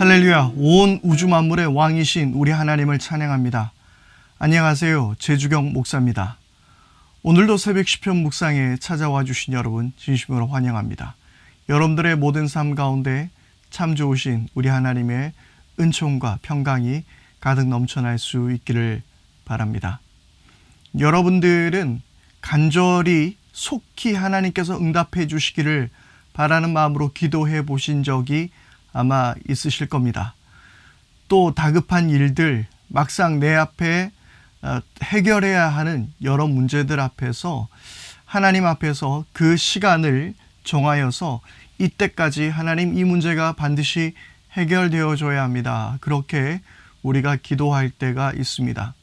할렐루야, 온 우주 만물의 왕이신 우리 하나님을 찬양합니다. 안녕하세요. 제주경 목사입니다. 오늘도 새벽 시편 묵상에 찾아와 주신 여러분 진심으로 환영합니다. 여러분들의 모든 삶 가운데 참 좋으신 우리 하나님의 은총과 평강이 가득 넘쳐날 수 있기를 바랍니다. 여러분들은 간절히 속히 하나님께서 응답해 주시기를 바라는 마음으로 기도해 보신 적이 아마 있으실 겁니다. 또 다급한 일들, 막상 내 앞에 어, 해결해야 하는 여러 문제들 앞에서 하나님 앞에서 그 시간을 정하여서 이때까지 하나님 이 문제가 반드시 해결되어줘야 합니다. 그렇게 우리가 기도할 때가 있습니다.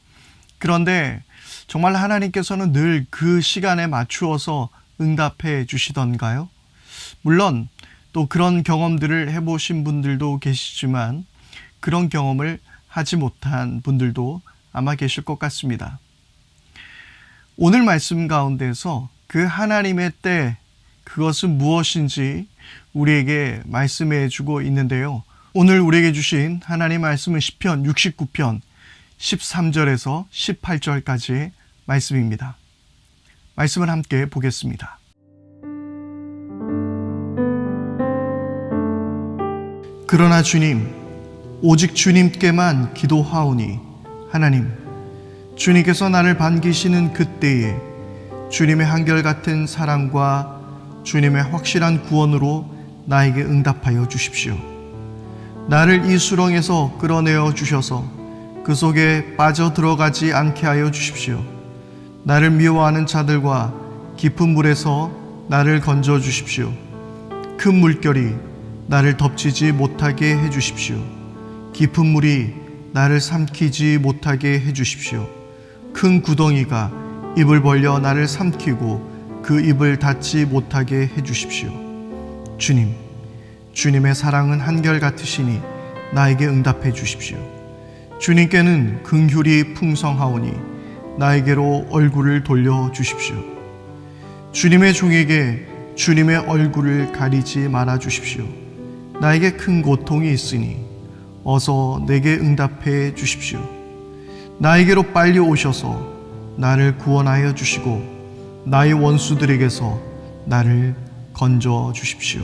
그런데 정말 하나님께서는 늘 그 시간에 맞추어서 응답해 주시던가요? 물론 또 그런 경험들을 해보신 분들도 계시지만 그런 경험을 하지 못한 분들도 아마 계실 것 같습니다. 오늘 말씀 가운데서 그 하나님의 때 그것은 무엇인지 우리에게 말씀해 주고 있는데요. 오늘 우리에게 주신 하나님 말씀은 10편 69편 13절에서 18절까지의 말씀입니다. 말씀을 함께 보겠습니다. 그러나 주님, 오직 주님께만 기도하오니 하나님, 주님께서 나를 반기시는 그때에 주님의 한결같은 사랑과 주님의 확실한 구원으로 나에게 응답하여 주십시오. 나를 이 수렁에서 끌어내어 주셔서 그 속에 빠져 들어가지 않게 하여 주십시오. 나를 미워하는 자들과 깊은 물에서 나를 건져 주십시오. 큰 물결이 나를 덮치지 못하게 해 주십시오. 깊은 물이 나를 삼키지 못하게 해 주십시오. 큰 구덩이가 입을 벌려 나를 삼키고 그 입을 닫지 못하게 해 주십시오. 주님, 주님의 사랑은 한결같으시니 나에게 응답해 주십시오. 주님께는 긍휼이 풍성하오니 나에게로 얼굴을 돌려 주십시오. 주님의 종에게 주님의 얼굴을 가리지 말아 주십시오. 나에게 큰 고통이 있으니 어서 내게 응답해 주십시오. 나에게로 빨리 오셔서 나를 구원하여 주시고 나의 원수들에게서 나를 건져 주십시오.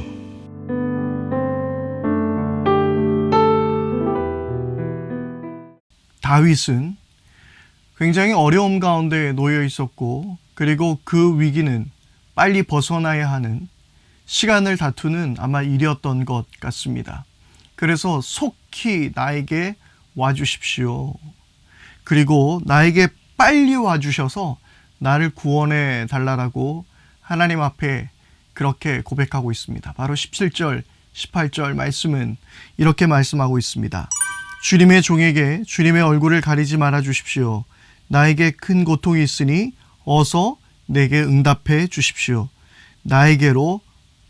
다윗은 굉장히 어려움 가운데 놓여 있었고 그리고 그 위기는 빨리 벗어나야 하는 시간을 다투는 아마 일이었던 것 같습니다. 그래서 속히 나에게 와주십시오. 그리고 나에게 빨리 와주셔서 나를 구원해 달라라고 하나님 앞에 그렇게 고백하고 있습니다. 바로 17절, 18절 말씀은 이렇게 말씀하고 있습니다. 주님의 종에게 주님의 얼굴을 가리지 말아 주십시오. 나에게 큰 고통이 있으니 어서 내게 응답해 주십시오. 나에게로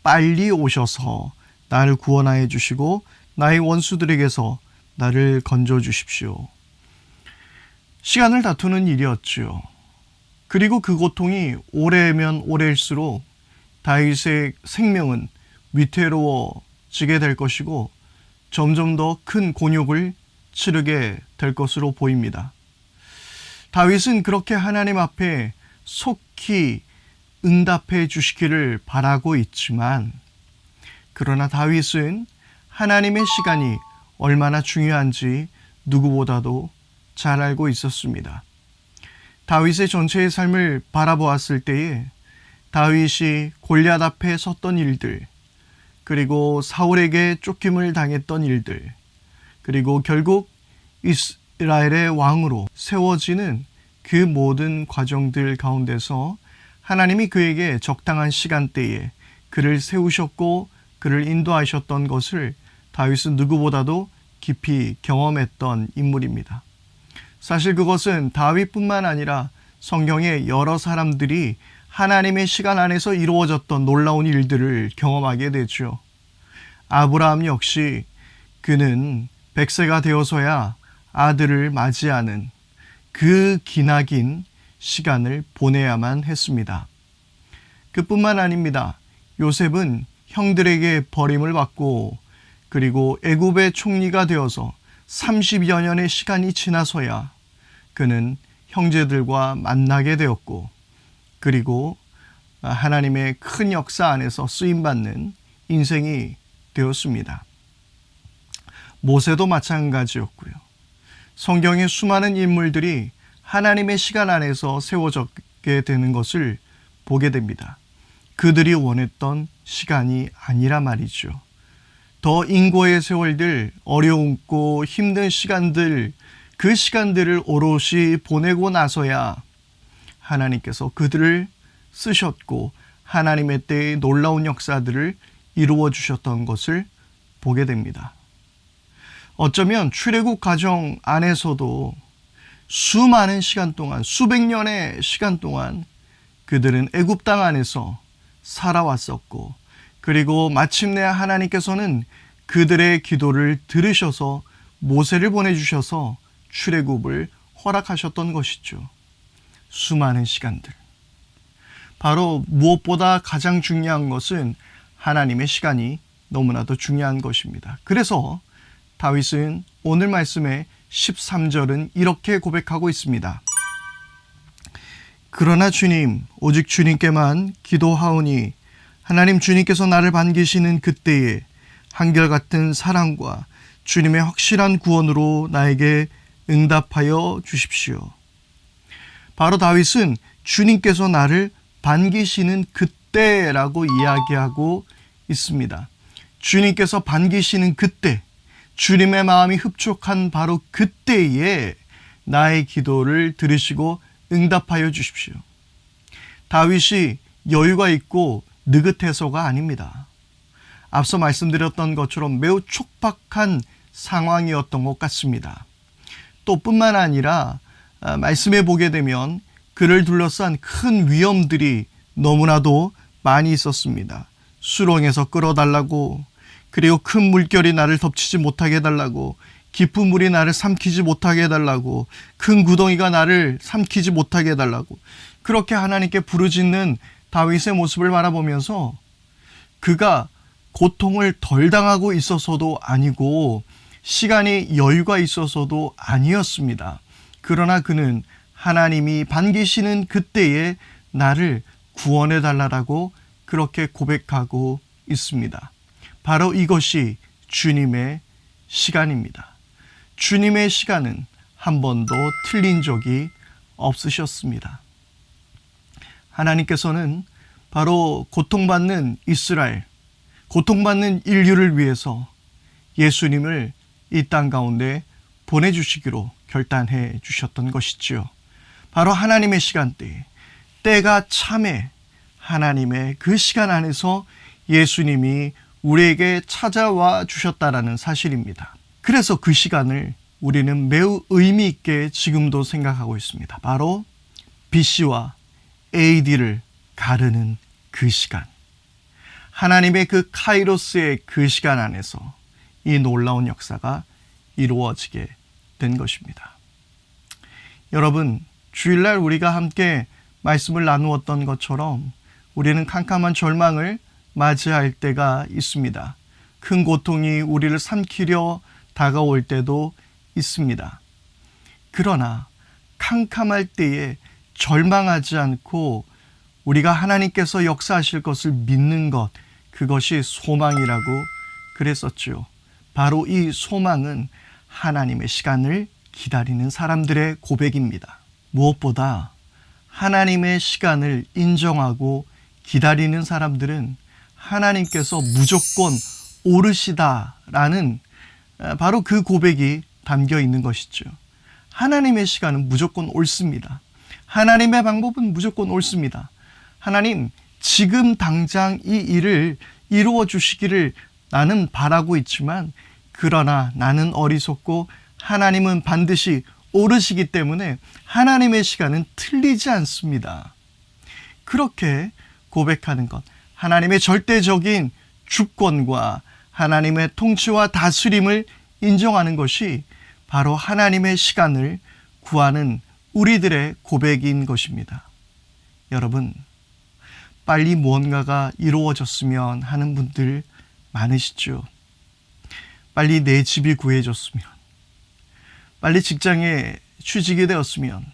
빨리 오셔서 나를 구원하여 주시고 나의 원수들에게서 나를 건져 주십시오. 시간을 다투는 일이었지요. 그리고 그 고통이 오래면 오래일수록 다윗의 생명은 위태로워지게 될 것이고 점점 더 큰 곤욕을 치르게 될 것으로 보입니다. 다윗은 그렇게 하나님 앞에 속히 응답해 주시기를 바라고 있지만 그러나 다윗은 하나님의 시간이 얼마나 중요한지 누구보다도 잘 알고 있었습니다. 다윗의 전체의 삶을 바라보았을 때에 다윗이 골리앗 앞에 섰던 일들, 그리고 사울에게 쫓김을 당했던 일들, 그리고 결국 이스라엘의 왕으로 세워지는 그 모든 과정들 가운데서 하나님이 그에게 적당한 시간대에 그를 세우셨고 그를 인도하셨던 것을 다윗은 누구보다도 깊이 경험했던 인물입니다. 사실 그것은 다윗뿐만 아니라 성경의 여러 사람들이 하나님의 시간 안에서 이루어졌던 놀라운 일들을 경험하게 되죠. 아브라함 역시 그는 백세가 되어서야 아들을 맞이하는 그 기나긴 시간을 보내야만 했습니다. 그뿐만 아닙니다. 요셉은 형들에게 버림을 받고 그리고 애굽의 총리가 되어서 30여 년의 시간이 지나서야 그는 형제들과 만나게 되었고 그리고 하나님의 큰 역사 안에서 쓰임 받는 인생이 되었습니다. 모세도 마찬가지였고요. 성경의 수많은 인물들이 하나님의 시간 안에서 세워졌게 되는 것을 보게 됩니다. 그들이 원했던 시간이 아니라 말이죠. 더 인고의 세월들, 어려움고 힘든 시간들, 그 시간들을 오롯이 보내고 나서야 하나님께서 그들을 쓰셨고 하나님의 때의 놀라운 역사들을 이루어 주셨던 것을 보게 됩니다. 어쩌면 출애굽 과정 안에서도 수많은 시간 동안 수백 년의 시간 동안 그들은 애굽 땅 안에서 살아왔었고 그리고 마침내 하나님께서는 그들의 기도를 들으셔서 모세를 보내 주셔서 출애굽을 허락하셨던 것이죠. 수많은 시간들. 바로 무엇보다 가장 중요한 것은 하나님의 시간이 너무나도 중요한 것입니다. 그래서 다윗은 오늘 말씀의 13절은 이렇게 고백하고 있습니다. 그러나 주님, 오직 주님께만 기도하오니 하나님 주님께서 나를 반기시는 그때에 한결같은 사랑과 주님의 확실한 구원으로 나에게 응답하여 주십시오. 바로 다윗은 주님께서 나를 반기시는 그때라고 이야기하고 있습니다. 주님께서 반기시는 그때, 주님의 마음이 흡족한 바로 그때에 나의 기도를 들으시고 응답하여 주십시오. 다윗이 여유가 있고 느긋해서가 아닙니다. 앞서 말씀드렸던 것처럼 매우 촉박한 상황이었던 것 같습니다. 또 뿐만 아니라 아, 말씀해 보게 되면 그를 둘러싼 큰 위험들이 너무나도 많이 있었습니다. 수렁에서 끌어달라고 그리고 큰 물결이 나를 덮치지 못하게 해달라고 깊은 물이 나를 삼키지 못하게 해달라고 큰 구덩이가 나를 삼키지 못하게 해달라고 그렇게 하나님께 부르짖는 다윗의 모습을 바라보면서 그가 고통을 덜 당하고 있어서도 아니고 시간이 여유가 있어서도 아니었습니다. 그러나 그는 하나님이 반기시는 그때에 나를 구원해 달라라고 그렇게 고백하고 있습니다. 바로 이것이 주님의 시간입니다. 주님의 시간은 한 번도 틀린 적이 없으셨습니다. 하나님께서는 바로 고통받는 이스라엘, 고통받는 인류를 위해서 예수님을 이 땅 가운데 보내주시기로 결단해 주셨던 것이지요. 바로 하나님의 시간대, 때가 참에 하나님의 그 시간 안에서 예수님이 우리에게 찾아와 주셨다라는 사실입니다. 그래서 그 시간을 우리는 매우 의미 있게 지금도 생각하고 있습니다. 바로 BC와 AD를 가르는 그 시간. 하나님의 그 카이로스의 그 시간 안에서 이 놀라운 역사가 이루어지게 된 것입니다. 여러분, 주일날 우리가 함께 말씀을 나누었던 것처럼 우리는 캄캄한 절망을 맞이할 때가 있습니다. 큰 고통이 우리를 삼키려 다가올 때도 있습니다. 그러나 캄캄할 때에 절망하지 않고 우리가 하나님께서 역사하실 것을 믿는 것, 그것이 소망이라고 그랬었죠. 바로 이 소망은 하나님의 시간을 기다리는 사람들의 고백입니다. 무엇보다 하나님의 시간을 인정하고 기다리는 사람들은 하나님께서 무조건 오르시다라는 바로 그 고백이 담겨 있는 것이죠. 하나님의 시간은 무조건 옳습니다. 하나님의 방법은 무조건 옳습니다. 하나님, 지금 당장 이 일을 이루어 주시기를 나는 바라고 있지만, 그러나 나는 어리석고 하나님은 반드시 오르시기 때문에 하나님의 시간은 틀리지 않습니다. 그렇게 고백하는 것, 하나님의 절대적인 주권과 하나님의 통치와 다스림을 인정하는 것이 바로 하나님의 시간을 구하는 우리들의 고백인 것입니다. 여러분, 빨리 무언가가 이루어졌으면 하는 분들 많으시죠. 빨리 내 집이 구해졌으면, 빨리 직장에 취직이 되었으면,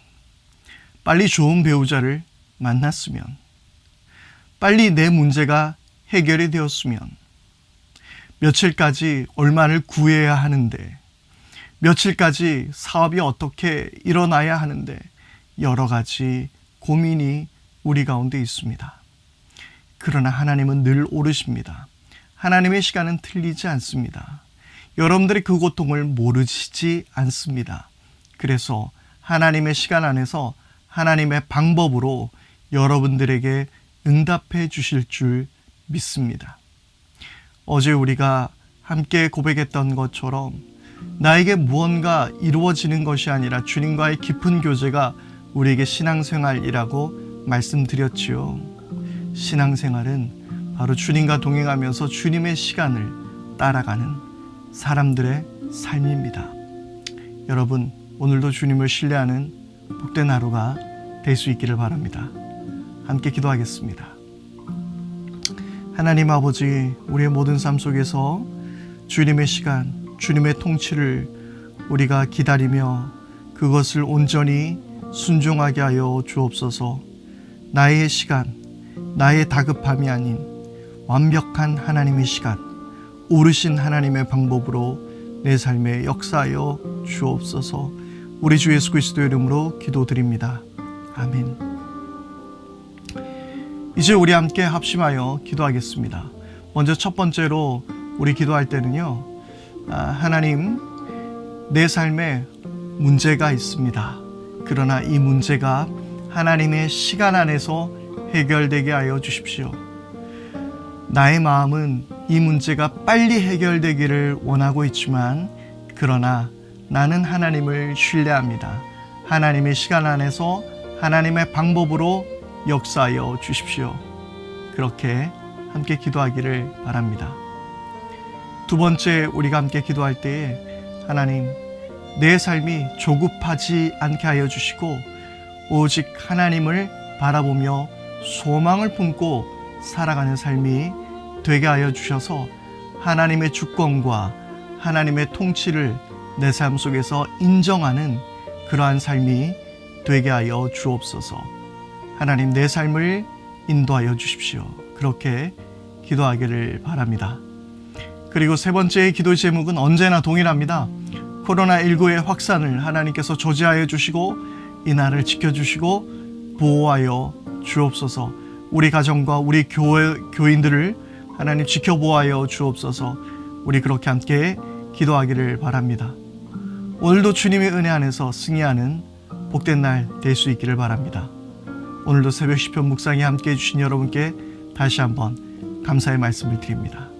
빨리 좋은 배우자를 만났으면, 빨리 내 문제가 해결이 되었으면, 며칠까지 얼마를 구해야 하는데, 며칠까지 사업이 어떻게 일어나야 하는데, 여러 가지 고민이 우리 가운데 있습니다. 그러나 하나님은 늘 오르십니다. 하나님의 시간은 틀리지 않습니다. 여러분들이 그 고통을 모르시지 않습니다. 그래서 하나님의 시간 안에서 하나님의 방법으로 여러분들에게 응답해 주실 줄 믿습니다. 어제 우리가 함께 고백했던 것처럼 나에게 무언가 이루어지는 것이 아니라 주님과의 깊은 교제가 우리에게 신앙생활이라고 말씀드렸지요. 신앙생활은 바로 주님과 동행하면서 주님의 시간을 따라가는 사람들의 삶입니다. 여러분, 오늘도 주님을 신뢰하는 복된 하루가 될 수 있기를 바랍니다. 함께 기도하겠습니다. 하나님 아버지, 우리의 모든 삶 속에서 주님의 시간, 주님의 통치를 우리가 기다리며 그것을 온전히 순종하게 하여 주옵소서. 나의 시간, 나의 다급함이 아닌 완벽한 하나님의 시간, 오르신 하나님의 방법으로 내 삶에 역사하여 주옵소서. 우리 주 예수 그리스도의 이름으로 기도드립니다. 아멘. 이제 우리 함께 합심하여 기도하겠습니다. 먼저 첫 번째로 우리 기도할 때는요, 아, 하나님, 내 삶에 문제가 있습니다. 그러나 이 문제가 하나님의 시간 안에서 해결되게 하여 주십시오. 나의 마음은 이 문제가 빨리 해결되기를 원하고 있지만, 그러나 나는 하나님을 신뢰합니다. 하나님의 시간 안에서 하나님의 방법으로 역사하여 주십시오. 그렇게 함께 기도하기를 바랍니다. 두 번째 우리가 함께 기도할 때에 하나님 내 삶이 조급하지 않게 하여 주시고 오직 하나님을 바라보며 소망을 품고 살아가는 삶이 되게 하여 주셔서 하나님의 주권과 하나님의 통치를 내 삶 속에서 인정하는 그러한 삶이 되게 하여 주옵소서. 하나님 내 삶을 인도하여 주십시오. 그렇게 기도하기를 바랍니다. 그리고 세 번째의 기도 제목은 언제나 동일합니다. 코로나19의 확산을 하나님께서 조지하여 주시고 이 나라를 지켜주시고 보호하여 주옵소서 우리 가정과 우리 교회, 교인들을 하나님 지켜보하여 주옵소서 우리 그렇게 함께 기도하기를 바랍니다. 오늘도 주님의 은혜 안에서 승리하는 복된 날 될 수 있기를 바랍니다. 오늘도 새벽 시편 묵상에 함께 해주신 여러분께 다시 한번 감사의 말씀을 드립니다.